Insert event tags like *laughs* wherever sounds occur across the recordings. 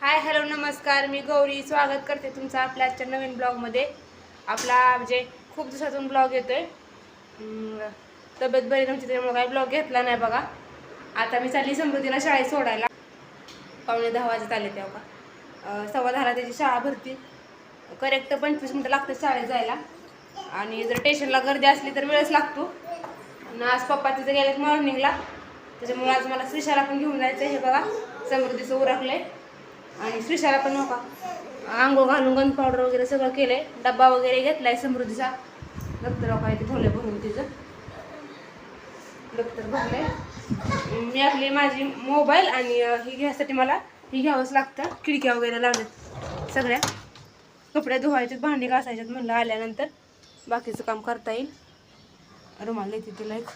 Hi hello नमस्कार. मी गौरी. स्वागत करते तुमचं आपल्या आजच्या नवीन ब्लॉगमध्ये. आपला म्हणजे खूप दिवसातून ब्लॉग येतो आहे तब्येत बरी नव्हती त्यामुळे काही ब्लॉग घेतला नाही बघा. आता मी चालली समृद्धीला शाळेत सोडायला. पावणे दहा वाजत आले तेव्हा. सव्वा दहाला त्याची शाळा भरती. करेक्ट पंचवीस मिनटं लागतात शाळेत जायला. आणि जर स्टेशनला गर्दी असली तर वेळच लागतो. आणि आज पप्पा तिथे गेलेत मॉर्निंगला त्याच्यामुळे आज मला श्रीशाला पण घेऊन जायचं हे बघा समृद्धीचं उरकलंय. आणि श्रीशाला पण नका. आंघोळ घालून गंध पावडर वगैरे सगळं केलंय. डब्बा वगैरे घेतलाय समृद्धीचा. दप्तर काय ते ठेवलंय भरून तिचं. दप्तर भरलंय. मी आपली माझी मोबाईल आणि हे ही घ्यायसाठी मला ही घ्यावंच लागतं. खिडक्या वगैरे लावल्यात सगळ्या. कपडे धुवायचे भांडी घासायच्यात म्हणलं आल्यानंतर. बाकीचं काम करता येईल. रुमाल देते तिला एक.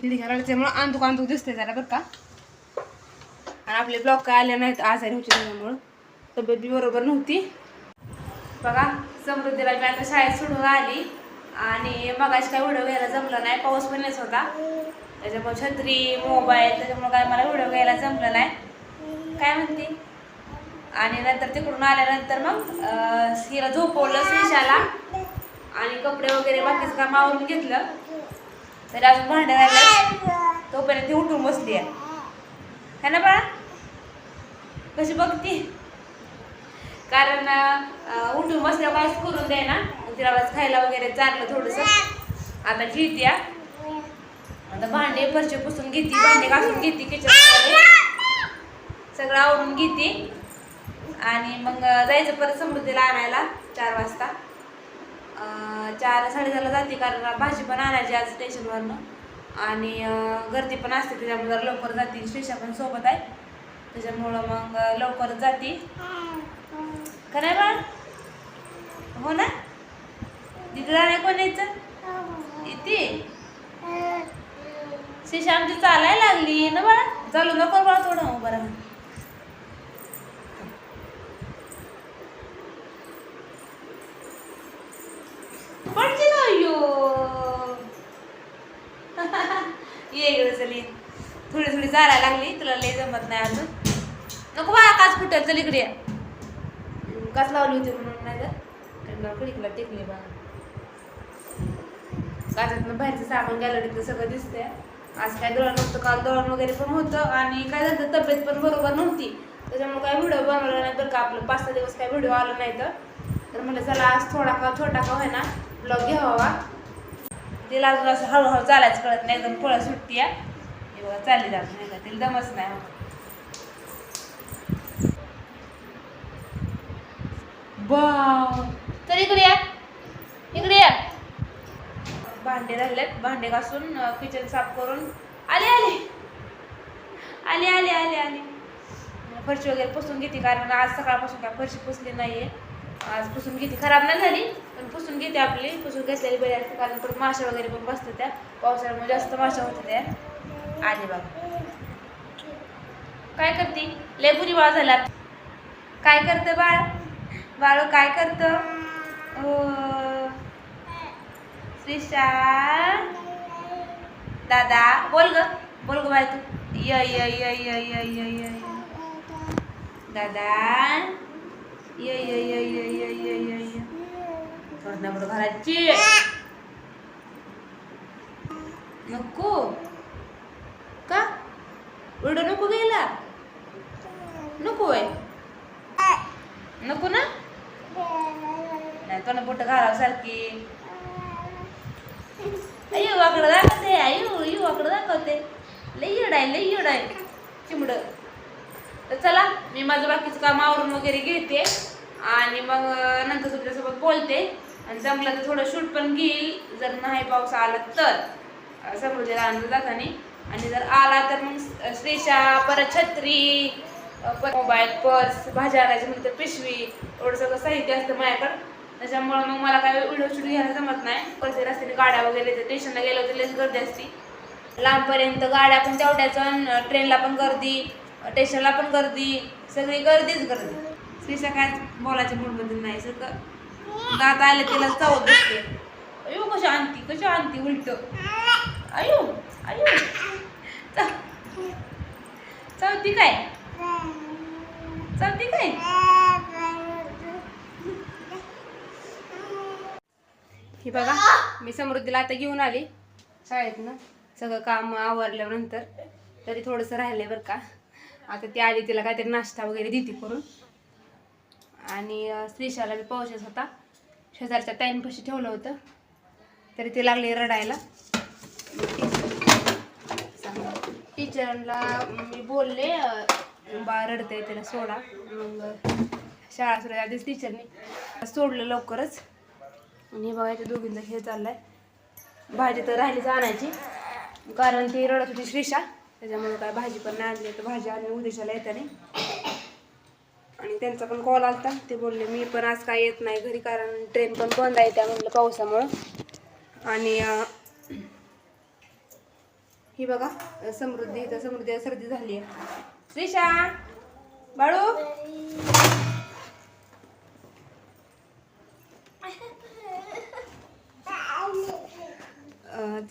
खिडक्या लावल्याच्यामुळं आंदूक आंदूक दिसते जरा बरं का. आपले ब्लॉक काय आले नाहीत आजारी होते त्यामुळं तब्येत बी बरोबर नव्हती. बघा समृद्धीला मी आता शाळेत सोडून आली. आणि मगाशी काय व्हिडिओ घ्यायला जमला नाही पाऊस पण येत होता. त्याच्यामुळे छत्री मोबाईल त्याच्यामुळे काय मला व्हिडिओ घ्यायला जमलं नाही. काय म्हणते? आणि नंतर तिकडून आल्यानंतर मग हिला झोपवलं श्रीशाला आणि कपडे वगैरे बाकीचं काम आवरून घेतलं. तरी अजून भांडे राहिलं तोपर्यंत ती उठून बसली आहे है ना बाळा? कशी बघती? कारण उठून बसल्या काहीच करून दे ना. तिला आज खायला वगैरे चाललं थोडंसं. आता ठेवते आता भांडे फरशी पुसून घेते भांडे घासून घेते किचन सगळं आवरून घेते. आणि मग जायचं परत समृद्धीला आणायला चार वाजता. चार साडेचारला जाते कारण भाजी पण आणायची आज स्टेशनवरनं आणि गर्दी पण असते त्याच्यामुळे लवकर जाते. श्रीषा पण सोबत आहे. त्याच्यामुळं मग लवकर लवकरच जाते. खरं आहे बाळ हो ना? तिथे जाण्या कोण यायचं? येते श्रीषा आमची चालायला लागली. ना बाळा. चालू नको बाळा थोडं. हो, उभं राहा पडते ना यो *laughs* ये इकडे थोडी थोडी जायला लागली तुला लय जमत नाही अजून. नको बा काच फुटत चल इकडे. काच लावली होती म्हणून नाही तर. खिडकीला टेकली बा काचातनं बाहेरचं सामान गॅलरीतलं सगळं दिसतंय. आज काय दळण नव्हतं काल दळण वगैरे पण होतं आणि काय झालं तब्येत पण बरोबर नव्हती. त्याच्यामुळे काय व्हिडिओ बनवला नाही तर का आपलं पाच सहा दिवस काय व्हिडिओ आला नाही तर. म्हटलं चला आज थोडा का छोटा का होईना ब्लॉग घ्यावा. तिला अजून असं हळूहळू चालायचं कळत नाही एकदम पळ सुट्टी आहे बघा चालली जात नाही का? तिला दमच नाही. वाव तर इकडे या. इकडे या. भांडे राहिलेत भांडे घासून किचन साफ करून. आले आले. आले आले आले आले. फरशी वगैरे पुसून घेते कारण आज सकाळपासून काय फरशी पुसली नाहीये. आज पुसून घेते. खराब नाही झाली पण पुसून घेते आपली. पुसून घेतलेली बरी असते कारण परत माशा वगैरे पण बसतात त्या. पावसाळ्यामुळे जास्त माशा होत्या त्या. आले बघा काय करते लय बुरी बाळ झाला काय करतं बाळ बाळ काय करतं ओ श्रीशा दादा बोल ग बोल ग बाय तू य य य य य य य दादा य य य य य य य य थोडं घराची नको उडू नको गेला नको आहे नको ना? नाही तो ना बोट घालावं सारखी अयो वाकडं दाखवते अयो यू वाकडं दाखवते. लई येड आहे लई येड आहे चिमड. तर चला मी माझं बाकीचं काम आवरून वगैरे घेते आणि मग नंतर तुमच्यासोबत बोलते. आणि जमलं तर थोडं शूट पण घेईल. जर नाही पाऊस आला तर. अं, समृद्धीला आणून जाताना आणि जर आला तर मग श्रीशा परत छत्री परत मोबाईल पर्स भाज्या आणायची म्हणजे पिशवी एवढं सगळं साहित्य असतं माझ्याकडं. त्याच्यामुळं मग मला काय व्हिडिओ शूट घ्यायला जमत नाही. परत रस्त्याने गाड्या वगैरे स्टेशनला गेलं तर लस गर्दी असती. लांबपर्यंत गाड्या पण तेवढ्याच ट्रेनला पण गर्दी स्टेशनला पण गर्दी सगळी गर्दीच गर्दी. श्रीशा काय बोलायच्या मूडमध्ये नाही सगळं दात आले तिला चवत दिसते अयो कशी आणती कशी आणती उलट. अयो अयो. चौथी काय? चालते काय? हे बघा मी समृद्धीला आता घेऊन आली. शाळेतनं सगळं काम आवरल्यानंतर तरी थोडंसं राहिलंय बरं का. आता ती आली तिला काहीतरी नाश्ता वगैरे देते करून. आणि स्त्रीशाला श्रीशाला मी पावसाच होता. शेजारच्या ताईंपाशी ठेवलं होतं. तरी ते लागले रडायला. टीचरला मी बोलले अं, बा रडते त्याला सोडा. मग शाळा सुरू आधीच टीचरनी सोडलं लवकरच. आणि हे बघायचं दोघींचा हे चाललाय. भाजी तर राहिलीच आणायची कारण ती रडत होती श्रीषा. त्याच्यामुळे काय भाजी पण नाही आणली तर भाजी आणली उद्याच्याला येताने. आणि त्यांचा पण कॉल आलता. ते बोलले मी पण आज काय येत नाही घरी कारण ट्रेन पण बंद आहे त्या म्हणलं पावसामुळं. आणि ही बघा समृद्धी इथं समृद्धी सर्दी झाली आहे श्रीशा बाळू.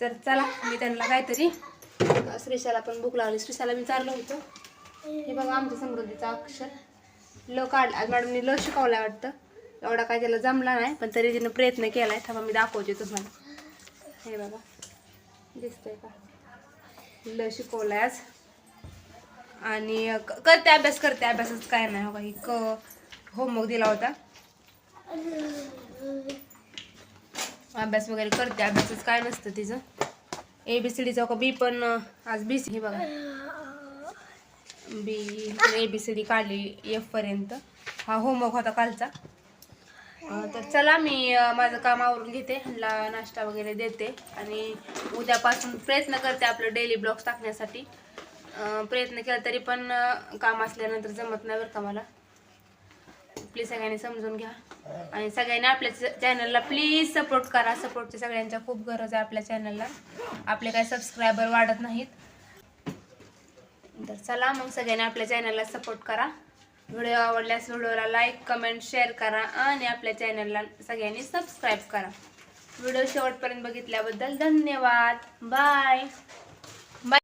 तर चला मी त्यांना काहीतरी. श्रीशाला पण भूक लागली. श्रीशाला मी चाललो होतो. हे बघा आमच्या समृद्धीचा अक्षर. ल काढला आज मॅडमने ल शिकवलाय वाटतं. एवढा काय त्याला जमला नाही पण तरी तिनं प्रयत्न केलाय. थांबा मी दाखवते तुम्हाला. हे बघा. दिसतंय का? ल शिकवलाय आज आणि क- करते अभ्यास करते अभ्यासच काय नाही हो काही क होमवर्क दिला होता. अभ्यास वगैरे करते अभ्यासच काय नसतं तिचं. ए बी सी डीचा बी पण आज बी सी बघा. B A B C D काढली एफ पर्यंत. हा होमवर्क होता कालचा. तर चला मी माझं काम आवरून घेते ह्यांना नाश्ता वगैरे देते आणि उद्यापासून प्रयत्न करते आपलं डेली ब्लॉग्स टाकण्यासाठी. प्रयत्न केला तरी पण काम असल्यानंतर जमत नाही बरं का मला. प्लीज सगळ्यांनी समजून घ्या. आणि सगळ्यांनी आपल्या चॅनलला प्लीज सपोर्ट करा. सपोर्टची सगळ्यांच्या खूप गरज आहे आपल्या चॅनलला आपले काही सबस्क्रायबर वाढत नाहीत. तर चला मग सगळ्यांनी आपल्या चॅनलला सपोर्ट करा. व्हिडिओ आवडल्यास व्हिडिओला लाईक कमेंट शेअर करा आणि आपल्या चॅनलला सगळ्यांनी सबस्क्राईब करा. व्हिडिओ शेवटपर्यंत बघितल्याबद्दल धन्यवाद. बाय